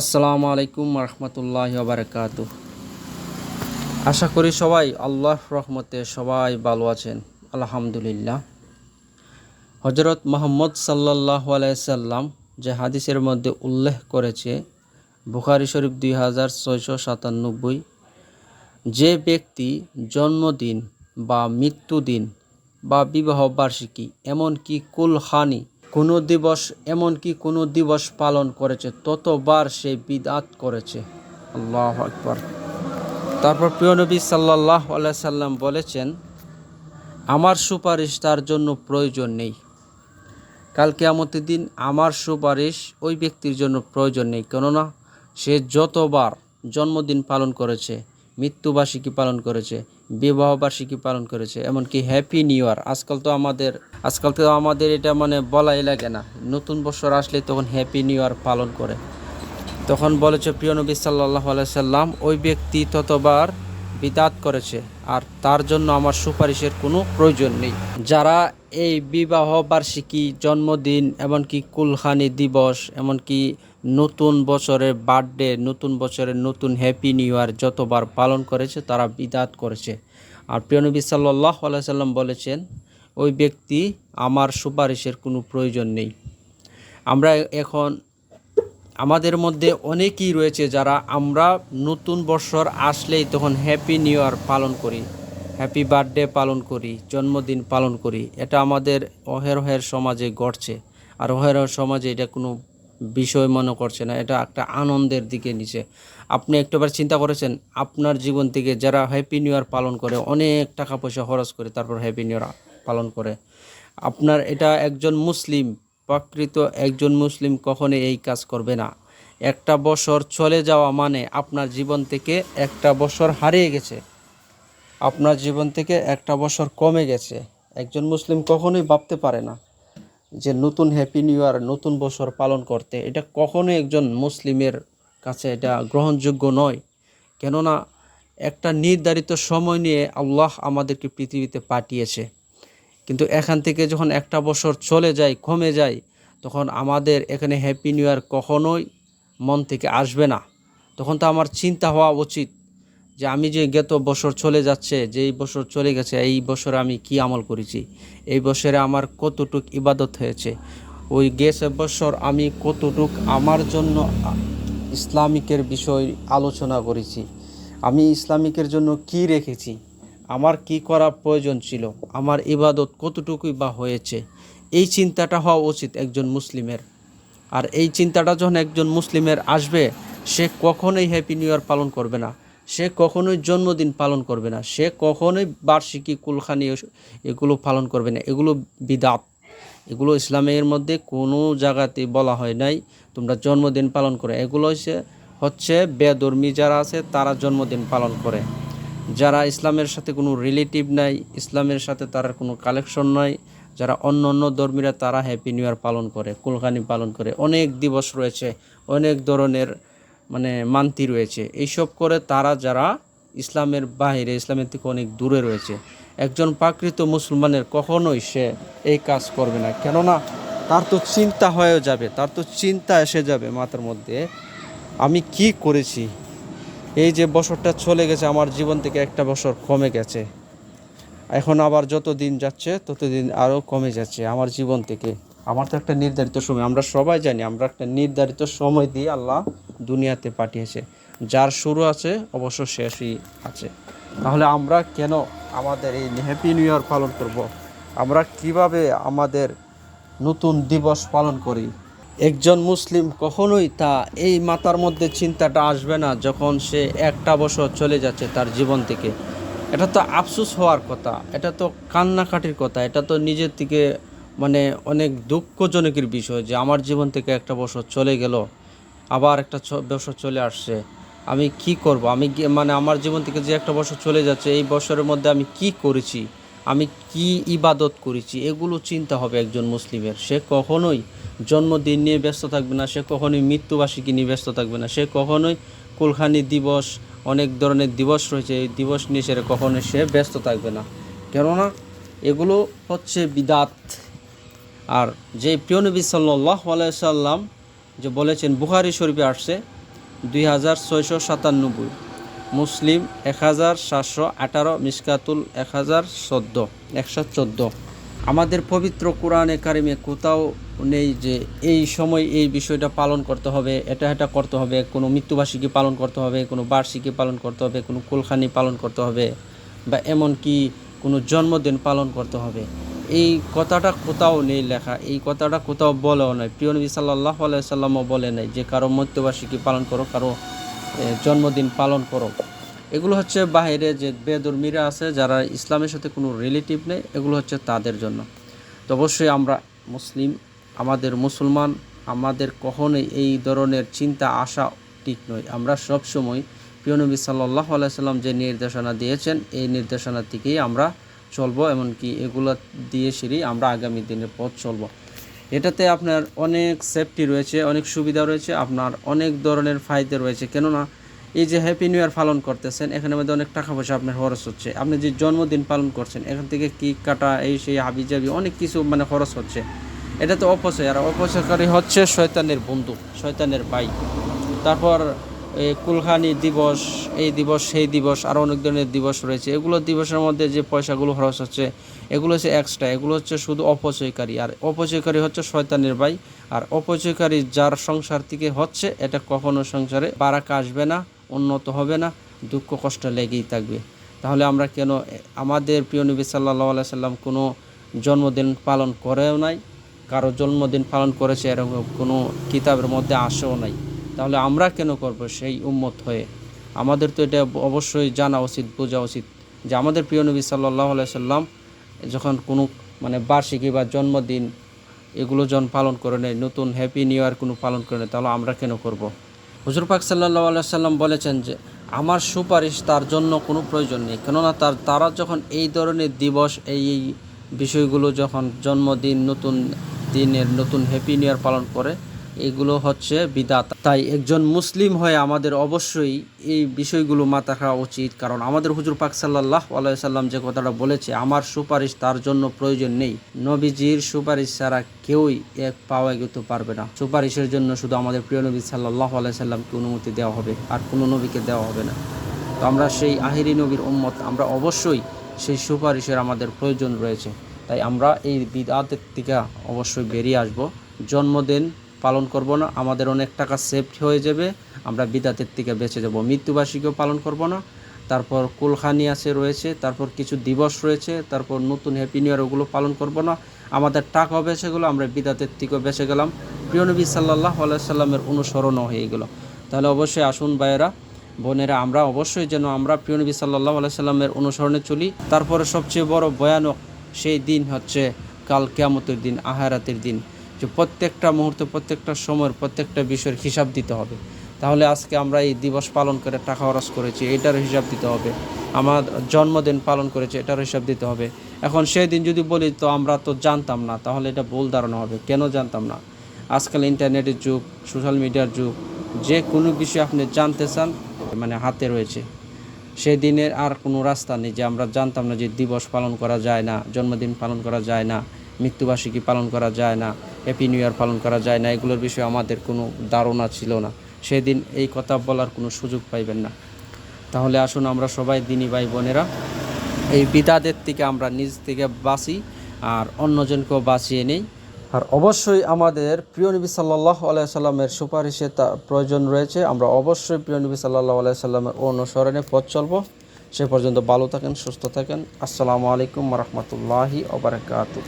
আসসালামু আলাইকুম রহমতুল্লাহ বারকাত আশা করি সবাই আল্লাহ রহমতে সবাই ভালো আছেন, আলহামদুলিল্লাহ। হজরত মোহাম্মদ সাল্লাহ আলাইসাল্লাম যে হাদিসের মধ্যে উল্লেখ করেছে, বুখারি শরীফ দুই হাজার ছয়শো সাতানব্বই, যে ব্যক্তি জন্মদিন বা মৃত্যুদিন বা বিবাহ বার্ষিকী এমনকি কুলহানি কোনো দিবস এমনকি কোনো দিবস পালন করেছে, ততবার সে বিদাত করেছে। আল্লাহ আকবর। তারপর প্রিয় নবী সাল্লাহ সাল্লাম বলেছেন, আমার সুপারিশ তার জন্য প্রয়োজন নেই। কাল কেয়ামতের দিন আমার সুপারিশ ওই ব্যক্তির জন্য প্রয়োজন নেই। কেননা সে যতবার জন্মদিন পালন করেছে, মৃত্যুবার্ষিকী পালন করেছে বিবাহবার্ষিকী পালন করেছে, এমনকি হ্যাপি নিউ ইয়ার আজকাল তো আমাদের, আজকাল তো আমাদের এটা মানে বলাই লাগে না। নতুন বছর আসলে তখন হ্যাপি নিউ ইয়ার পালন করে। তখন বলেছে, প্রিয় নবী সাল্লাহ সাল্লাম, ওই ব্যক্তি ততবার বিদাত করেছে, আর তার জন্য আমার সুপারিশের কোনো প্রয়োজন নেই। যারা এই বিবাহ বার্ষিকী জন্মদিন, এমনকি কুলখানি দিবস, এমনকি নতুন বছরের বার্থডে নতুন বছরের নতুন হ্যাপি নিউ ইয়ার যতবার পালন করেছে, তারা বিদাত করেছে। আর প্রিয় নবী সাল্লাহ সাল্লাম বলেছেন, ওই ব্যক্তি আমার সুপারিশের কোনো প্রয়োজন নেই। আমরা এখন, আমাদের মধ্যে অনেকেই রয়েছে যারা আমরা নতুন বছর আসলেই তখন হ্যাপি নিউ ইয়ার পালন করি হ্যাপি বার্থডে পালন করি, জন্মদিন পালন করি। এটা আমাদের অহেরহের সমাজে ঘটছে। আর অহেরহ সমাজে এটা কোনো বিষয় মনে করছে না, এটা একটা আনন্দের দিকে নিছে আপনি একটাবার চিন্তা করেছেন, আপনার জীবন থেকে যারা হ্যাপি নিউ ইয়ার পালন করে, অনেক টাকা পয়সা খরচ করে, তারপর হ্যাপি নিউ ইয়ার পালন করে। আপনার এটা একজন মুসলিম, প্রকৃত একজন মুসলিম কখনো এই কাজ করবে না। একটা বছর চলে যাওয়া মানে আপনার জীবন থেকে একটা বছর হারিয়ে গেছে। আপনার জীবন থেকে একটা বছর কমে গেছে। একজন মুসলিম কখনোই ভাবতে পারে না। যে নতুন হ্যাপি নিউ ইয়ার নতুন বছর পালন করতে, এটা কখনো একজন মুসলিমের কাছে এটা গ্রহণযোগ্য নয়। কেননা একটা নির্ধারিত সময় নিয়ে আল্লাহ আমাদেরকে পৃথিবীতে পাঠিয়েছে। কিন্তু এখান থেকে যখন একটা বছর চলে যায়, কমে যায়, তখন আমাদের এখানে হ্যাপি নিউ ইয়ার কখনোই মন থেকে আসবে না। তখন তো আমার চিন্তা হওয়া উচিত যে আমি যে গত বছর চলে যাচ্ছে যে এই বছর চলে গেছে, এই বছরে আমি কি আমল করেছি? এই বছরে আমার কতটুক ইবাদত হয়েছে? ওই গেছে বছর আমি কতটুক আমার জন্য ইসলামিকের বিষয় আলোচনা করেছি? আমি ইসলামিকের জন্য কি রেখেছি? আমার কি করা প্রয়োজন ছিল? আমার ইবাদত কতটুকুই বা হয়েছে? এই চিন্তাটা হওয়া উচিত একজন মুসলিমের। আর এই চিন্তাটা যখন একজন মুসলিমের আসবে, সে কখনোই হ্যাপি নিউ ইয়ার পালন করবে না। সে কখনোই জন্মদিন পালন করবে না। সে কখনোই বার্ষিকী কুলখানি এগুলো পালন করবে না। এগুলো বিদাত। এগুলো ইসলামের মধ্যে কোনো জায়গাতে বলা হয় নাই, তোমরা জন্মদিন পালন করে। এগুলো হচ্ছে হচ্ছে বেধর্মী যারা আছে, তারা জন্মদিন পালন করে। যারা ইসলামের সাথে কোনো রিলেটিভ নাই, ইসলামের সাথে তার কোনো কালেকশন নাই, যারা অন্য অন্য ধর্মীরা, তারা হ্যাপি নিউ ইয়ার পালন করে, কুলখানি পালন করে। অনেক দিবস রয়েছে, অনেক ধরনের মানে মান্তি রয়েছে। এইসব করে তারা যারা ইসলামের বাইরে ইসলামের থেকে অনেক দূরে রয়েছে, একজন প্রাকৃত মুসলমানের কখনোই সে এই কাজ করবে না। কেননা তার তো চিন্তা হয়ে যাবে, তার তো চিন্তা এসে যাবে মাথার মধ্যে, আমি কি করেছি? এই যে বছরটা চলে গেছে, আমার জীবন থেকে একটা বছর কমে গেছে। এখন আবার যত দিন যাচ্ছে তত দিন আরও কমে যাচ্ছে আমার জীবন থেকে। আমার তো একটা নির্ধারিত সময়, আমরা সবাই জানি, আমরা একটা নির্ধারিত সময় দিয়ে আল্লাহ দুনিয়াতে পাঠিয়েছে। যার শুরু আছে, অবশ্য শেষই আছে। তাহলে আমরা কেন আমাদের এই হ্যাপি নিউ ইয়ার পালন করব। আমরা কীভাবে আমাদের নতুন দিবস পালন করি? একজন মুসলিম কখনোই তা এই মাথার মধ্যে চিন্তাটা আসবে না যখন সে একটা বছর চলে যাচ্ছে তার জীবন থেকে। এটা তো আফসোস হওয়ার কথা, এটা তো কান্নাকাটির কথা, এটা তো নিজের থেকে মানে অনেক দুঃখজনকের বিষয় যে আমার জীবন থেকে একটা বছর চলে গেল। আবার একটা বছর চলে আসছে। আমি কি করব? আমি মানে আমার জীবন থেকে যে একটা বছর চলে যাচ্ছে, এই বছরের মধ্যে আমি কি করেছি? আমি কি ইবাদত করেছি? এগুলো চিন্তা হবে একজন মুসলিমের। সে কখনোই জন্মদিন নিয়ে ব্যস্ত থাকবে না, সে কখনোই মৃত্যুবার্ষিকী নিয়ে ব্যস্ত থাকবে না, সে কখনোই কুলখানি দিবস, অনেক ধরনের দিবস রয়েছে, এই দিবস নিয়ে সে কখনোই সে ব্যস্ত থাকবে না। কেননা এগুলো হচ্ছে বিদাত। আর যে প্রিয় নবী সাল্লাহ আলাইসাল্লাম যে বলেছেন বুহারি শরীফে আসছে দুই হাজার ছয়শো সাতানব্বই মুসলিম এক হাজার সাতশো আঠারো, মিসকাতুল এক হাজার চোদ্দ, একশো চোদ্দ। আমাদের পবিত্র কোরআনে কারিমে কোথাও নেই যে এই সময় এই বিষয়টা পালন করতে হবে, এটা এটা করতে হবে, কোনো মৃত্যুবার্ষিকী পালন করতে হবে, কোনো বার্ষিকী পালন করতে হবে, কোনো কুলখানি পালন করতে হবে, বা এমনকি কোনো জন্মদিন পালন করতে হবে। এই কথাটা কোথাও নেই লেখা, এই কথাটা কোথাও বলেও নয় প্রিয় নবী সাল্লাহ আলাইসাল্লামও বলে নাই যে কারও মৃত্যুবার্ষিকী পালন করো, কারও জন্মদিন পালন করো। এগুলো হচ্ছে বাইরে যে বেদর্মীরা আছে, যারা ইসলামের সাথে কোনো রিলেটিভ নেই, এগুলো হচ্ছে তাদের জন্য। তো অবশ্যই আমরা মুসলিম, আমাদের মুসলমান, আমাদের কখনোই এই ধরনের চিন্তা আসা ঠিক নয়। আমরা সবসময় প্রিয় নবী সাল্লাহ আলাইসাল্লাম যে নির্দেশনা দিয়েছেন, এই নির্দেশনা থেকেই আমরা চলবো, এমনকি এগুলো দিয়ে সেরেই আমরা আগামী দিনের পথ চলবো। এটাতে আপনার অনেক সেফটি রয়েছে, অনেক সুবিধা রয়েছে, আপনার অনেক ধরনের ফায়দা রয়েছে। কেননা, এই যে হ্যাপি নিউ ইয়ার পালন করতেছেন এখানে মধ্যে অনেক টাকা পয়সা আপনার খরচ হচ্ছে। আপনি যে জন্মদিন পালন করছেন, এখান থেকে কেক কাটা, এই সেই হাবি জাবি অনেক কিছু মানে খরচ হচ্ছে। এটা তো অপচয়, আর অপচয়কারী হচ্ছে শয়তানের বন্ধু, শয়তানের ভাই। তারপর কুলখানি দিবস, এই দিবস, সেই দিবস আরও অনেক ধরনের দিবস রয়েছে। এগুলো দিবসের মধ্যে যে পয়সাগুলো খরচ হচ্ছে, এগুলো হচ্ছে এক্সট্রা এগুলো হচ্ছে শুধু অপচয়কারী। আর অপচয়কারী হচ্ছে শয়তানের ভাই। আর অপচয়কারী যার সংসার থেকে হচ্ছে, এটা কখনো সংসারে বারাকা আসবে না, উন্নত হবে না, দুঃখ কষ্ট লেগেই থাকবে। তাহলে আমরা কেন আমাদের প্রিয় নবী সাল্লাহ আলাই সাল্লাম কোনো জন্মদিন পালন করেও নাই, কারও জন্মদিন পালন করেছে এরকম কোনো কিতাবের মধ্যে আসেও নাই। তাহলে আমরা কেন করব সেই উম্মত হয়ে আমাদের তো এটা অবশ্যই জানা উচিত, বোঝা উচিত যে আমাদের প্রিয় নবী সাল্লাহ সাল্লাম যখন কোনো মানে বার্ষিকী বা জন্মদিন এগুলো যখন পালন করে নেয়, নতুন হ্যাপি নিউ ইয়ার কোনো পালন করে নেয়, তাহলে আমরা কেন করব। হুজুর পাক সাল্লাহ সাল্লাম বলেছেন যে, আমার সুপারিশ তার জন্য কোনো প্রয়োজন নেই কেননা তার, তারা যখন এই ধরনের দিবস, এই এই বিষয়গুলো যখন জন্মদিন, নতুন দিনের নতুন হ্যাপি নিউ ইয়ার পালন করে এগুলো হচ্ছে বিদাত। তাই একজন মুসলিম হয়ে আমাদের অবশ্যই এই বিষয়গুলো মাথা রাখা উচিত। কারণ আমাদের হুজুর পাক সাল্লাহ সাল্লাম যে কথাটা বলেছে, আমার সুপারিশ তার জন্য প্রয়োজন নেই। নবীজির সুপারিশ ছাড়া কেউই এক পাওয়া এগোতে পারবে না। সুপারিশের জন্য শুধু আমাদের প্রিয় নবী সাল্লাহ সাল্লামকে অনুমতি দেওয়া হবে আর কোনো নবীকে দেওয়া হবে না। তো আমরা সেই আহিরি নবীর উম্মত, আমরা অবশ্যই সেই সুপারিশের আমাদের প্রয়োজন রয়েছে। তাই আমরা এই বিদাতের থেকে অবশ্যই বেরিয়ে আসব। জন্মদিন পালন করব না। আমাদের অনেক টাকা সেভ হয়ে যাবে। আমরা বিদাতের থেকে বেঁচে যাব। মৃত্যুবার্ষিকীও পালন করব না। তারপর কুলখানি আছে রয়েছে, তারপর কিছু দিবস রয়েছে, তারপর নতুন হ্যাপি নিউ ইয়ার ওগুলো পালন করব না। আমাদের টাকাও বেঁচে গেলো, আমরা বিদাতের থেকেও বেঁচে গেলাম। প্রিয় নবী সাল্লাহ সাল্লামের অনুসরণও হয়ে গেল। তাহলে অবশ্যই আসুন ভাইয়েরা, বোনেরা, আমরা অবশ্যই যেন আমরা প্রিয় নবী সাল্লাহ সাল্লামের অনুসরণে চলি। তারপরে সবচেয়ে বড় ভয়ানক সেই দিন হচ্ছে কাল কেয়ামতের দিন, আহারাতের দিন। যে প্রত্যেকটা মুহূর্তে, প্রত্যেকটা সময়ের, প্রত্যেকটা বিষয়ের হিসাব দিতে হবে। তাহলে আজকে আমরা এই দিবস পালন করে টাকা খরচ করেছি, এটারও হিসাব দিতে হবে। আমার জন্মদিন পালন করেছে, এটারও হিসাব দিতে হবে। এখন সেই দিন যদি বলি, তো আমরা তো জানতাম না, তাহলে এটা ভুল ধারণা হবে। কেন জানতাম না? আজকাল ইন্টারনেটের যুগ, সোশ্যাল মিডিয়ার যুগ, যে কোনো বিষয় আপনি জানতে চান মানে হাতে রয়েছে। সেই দিনের আর কোনো রাস্তা নেই যে আমরা জানতাম না যে দিবস পালন করা যায় না, জন্মদিন পালন করা যায় না। মৃত্যুবার্ষিকী পালন করা যায় না হ্যাপি নিউ ইয়ার পালন করা যায় না, এগুলোর বিষয়ে আমাদের কোনো ধারণা ছিল না। সেদিন এই কথা বলার কোনো সুযোগ পাইবেন না। তাহলে আসুন আমরা সবাই দিনী ভাই বোনেরা, এই বিদাদের থেকে আমরা নিজ থেকে বাঁচি আর অন্যজনকেও বাঁচিয়ে নেই। আর অবশ্যই আমাদের প্রিয় নবী সাল্লাহ আলাইসাল্লামের সুপারিশে তা প্রয়োজন রয়েছে। আমরা অবশ্যই প্রিয় নবী সাল্লাহ আলাইসাল্লামের অনুসরণে পথ চলবো। সে পর্যন্ত ভালো থাকেন, সুস্থ থাকেন। আসসালামু আলাইকুম রহমতুল্লাহি ওবরাকাতু